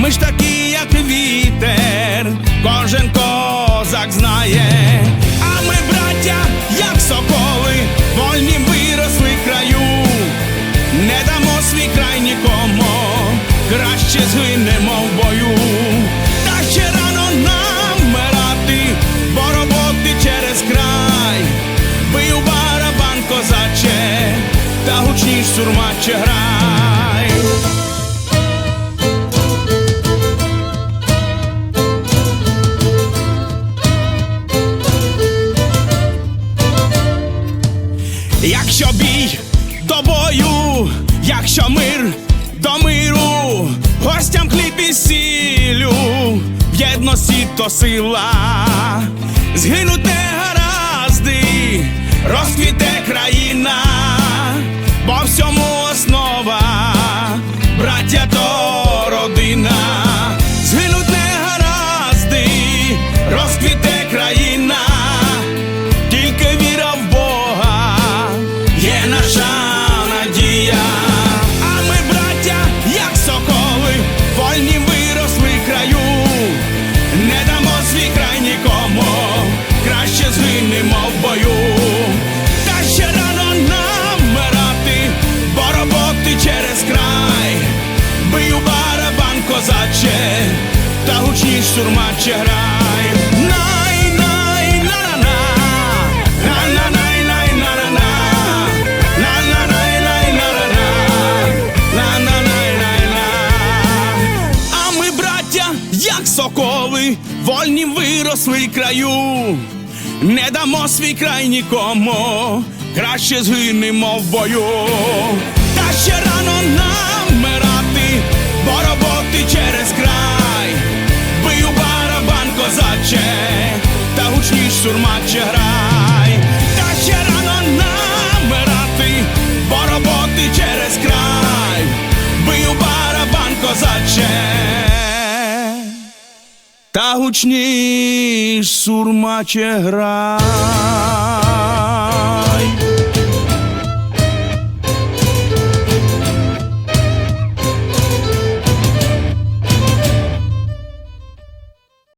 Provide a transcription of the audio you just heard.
ми ж такі, як вітер, кожен козак знає, а ми, браття, як соколи, вольні виросли в краю, не дамо свій край нікому, краще згинемо в бою, та ще рано нам мирати, бо роботи через край, бий у барабан козаче, та гучніш сурмаче грай. Якщо бій до бою, якщо мир до миру, гостям хліб і сілю, в єдності то сила, згинуть не гаразди, розквіте країна, бо всьому основа, браття то родина, згинуть не гаразди, розквіте країна най, най, на А ми, браття, як соколи, вольні виросли краю. Не дамо свій край нікому, краще згинемо в бою. Та ще рано нам мирати, бо роботи через край. Козаче, та гучніш сурмаче грай.